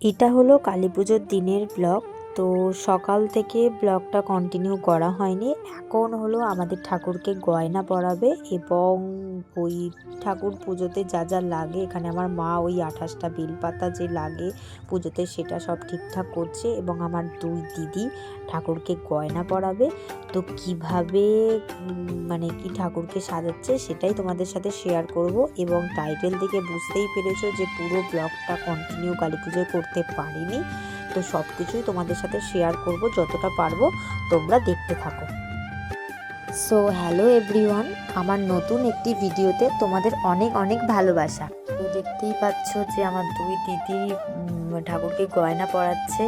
এটা হলো কালী পুজোর দিনের ব্লগ। তো সকাল থেকে ব্লগটা কন্টিনিউ করা হয়নি। এখন হলো আমাদের ঠাকুরকে গয়না পরাবে এবং ওই ঠাকুর পুজোতে যা যা লাগে, এখানে আমার মা ওই আঠাশটা বেলপাতা যে লাগে পুজোতে সেটা সব ঠিকঠাক করছে এবং আমার দুই দিদি ঠাকুরকে গয়না পরাবে। তো কীভাবে মানে কি ঠাকুরকে সাজাচ্ছে সেটাই তোমাদের সাথে শেয়ার করব এবং টাইটেল থেকে বুঝতেই পেরেছ যে পুরো ব্লগটা কন্টিনিউ কালী পুজোয় করতে পারিনি। তো সব কিছুই তোমাদের সাথে শেয়ার করব যতটা পারব, তোমরা দেখতে থাকো। সো হ্যালো এভরিওয়ান আমার নতুন একটি ভিডিওতে তোমাদের অনেক অনেক ভালোবাসা। তো দেখতেই পাচ্ছ যে আমার দুই দিদি ঠাকুরকে গয়না পরাচ্ছে।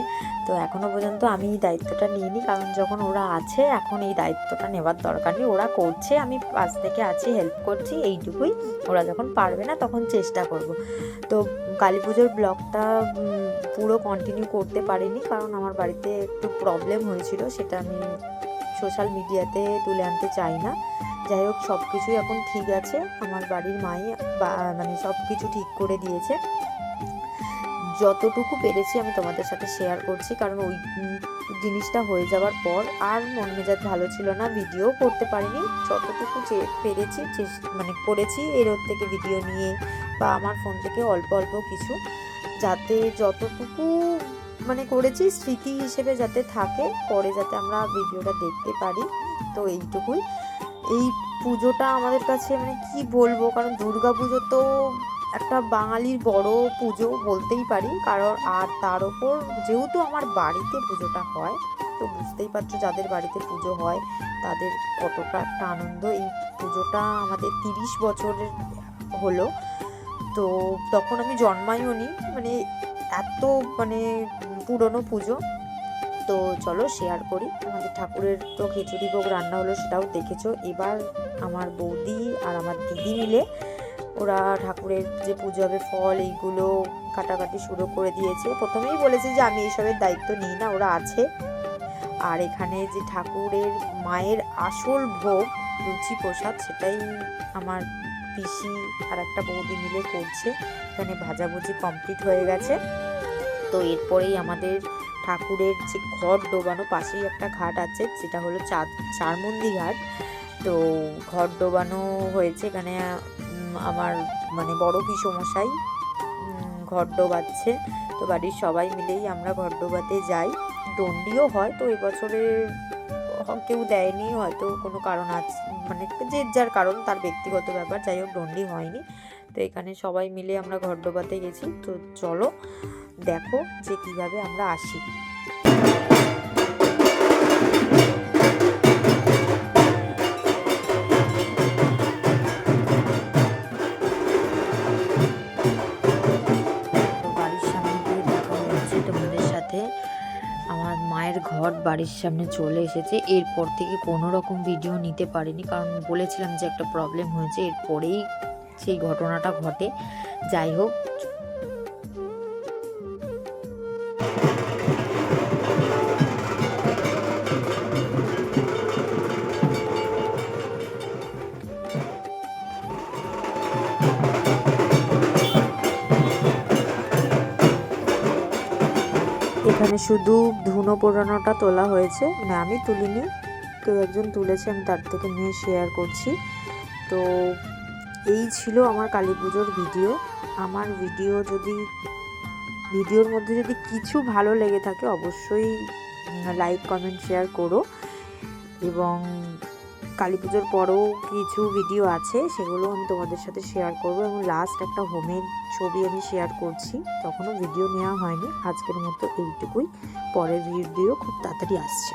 তো এখনও পর্যন্ত আমি এই দায়িত্বটা নিইনি, কারণ যখন ওরা আছে, এখন এই দায়িত্বটা নেওয়ার দরকার নেই। ওরা করছে, আমি পাশ থেকে আছি হেল্প করছি, এইটুকুই। ওরা যখন পারবে না, তখন চেষ্টা করব। তো কালী পুজোর ব্লগটা পুরো কন্টিনিউ করতে পারিনি, কারণ আমার বাড়িতে একটু প্রবলেম হয়েছিল, সেটা আমি সোশ্যাল মিডিয়াতে তুলে আনতে চাই না। যাই হোক সব কিছুই এখন ঠিক আছে। আমার বাড়ির মাই মানে সব কিছু ঠিক করে দিয়েছে। যতটুকু পেরেছি আমি তোমাদের সাথে শেয়ার করছি, কারণ ওই জিনিসটা হয়ে যাওয়ার পর আর মন মেজাজ ভালো ছিল না ভিডিও করতে পারিনি। যতটুকু পেরেছি মানে করেছি এর থেকে ভিডিও নিয়ে বা আমার ফোন থেকে অল্প অল্প কিছু, যাতে যতটুকু মানে করেছি স্মৃতি হিসেবে যাতে থাকে, পরে যাতে আমরা ভিডিওটা দেখতে পারি। তো এইটুকুই। এই পুজোটা আমাদের কাছে মানে কি বলব, কারণ দুর্গা পুজো তো একটা বাঙালির বড় পুজো বলতেই পারি, কারণ আর তার ওপর যেহেতু আমার বাড়িতে পুজোটা হয়, তো বুঝতেই পারছ যাদের বাড়িতে পুজো হয়, তাদের কতটা একটা আনন্দ। এই পুজোটা আমাদের তিরিশ বছরের হলো, তো তখন আমি জন্মাইও নি। মানে এত মানে পুরনো পুজো। তো চলো শেয়ার করি। আমাদের ঠাকুরের তো খিচুড়ি ভোগ রান্না হলো সেটাও দেখেছ। এবার আমার বৌদি আর আমার দিদি মিলে ওরা ঠাকুরের যে পুজো হবে, ফল এইগুলো কাটাকাটি শুরু করে দিয়েছে। প্রথমেই বলেছে যে, আমি এইসবের দায়িত্ব নিই না, ওরা আছে। আর এখানে যে ঠাকুরের মায়ের আসল ভোগ লুচি প্রসাদ, সেটাই আমার পিসি আর একটা বৌদি মিলে করছে। এখানে ভাজাভুজি কমপ্লিট হয়ে গেছে। তো এরপরেই আমাদের ঠাকুরের যে ঘর ডোবানো, পাশেই একটা ঘাট আছে, যেটা হলো চার চারমন্দি ঘাট। তো ঘর ডোবানো হয়েছে এখানে আমার মানে বড় পিসমশাই ঘট ডোবাচ্ছে তো বাড়ির সবাই মিলেই আমরা ঘট ডোবাতে যাই। দণ্ডিও হয় তো এবছরে কেউ দেয়নি, হয়তো কোনো কারণ আছে মানে যে যার কারণ, তার ব্যক্তিগত ব্যাপার, যাই হোক দণ্ডি হয়নি। তো এখানে সবাই মিলে আমরা ঘট ডোবাতে গেছি। তো চলো, দেখো যে কীভাবে আমরা আসি। তোমাদের সাথে আমার মায়ের ঘর, বাড়ির সামনে চলে এসেছে। এরপর থেকে কোনো রকম ভিডিও নিতে পারিনি কারণ বলেছিলাম যে একটা প্রবলেম হয়েছে। এরপরেই সেই ঘটনাটা ঘটে। যাই হোক এখানে শুধু ধুনো পোড়ানোটা তোলা হয়েছে। মানে আমি তুলিনি, কেউ একজন তুলেছে, আমি তার থেকে নিয়ে শেয়ার করছি। তো এই ছিল আমার কালী পুজোর ভিডিও আমার ভিডিও যদি ভিডিওর মধ্যে যদি কিছু ভালো লেগে থাকে, অবশ্যই লাইক কমেন্ট শেয়ার করো। এবং কালী পুজোর পরেও কিছু ভিডিও আছে, সেগুলো আমি তোমাদের সাথে শেয়ার করব এবং লাস্ট একটা হোমের ছবি আমি শেয়ার করছি। তখনও ভিডিও নেওয়া হয়নি, আজকের মতো এইটুকুই। পরের ভিডিও খুব তাড়াতাড়ি আসছে।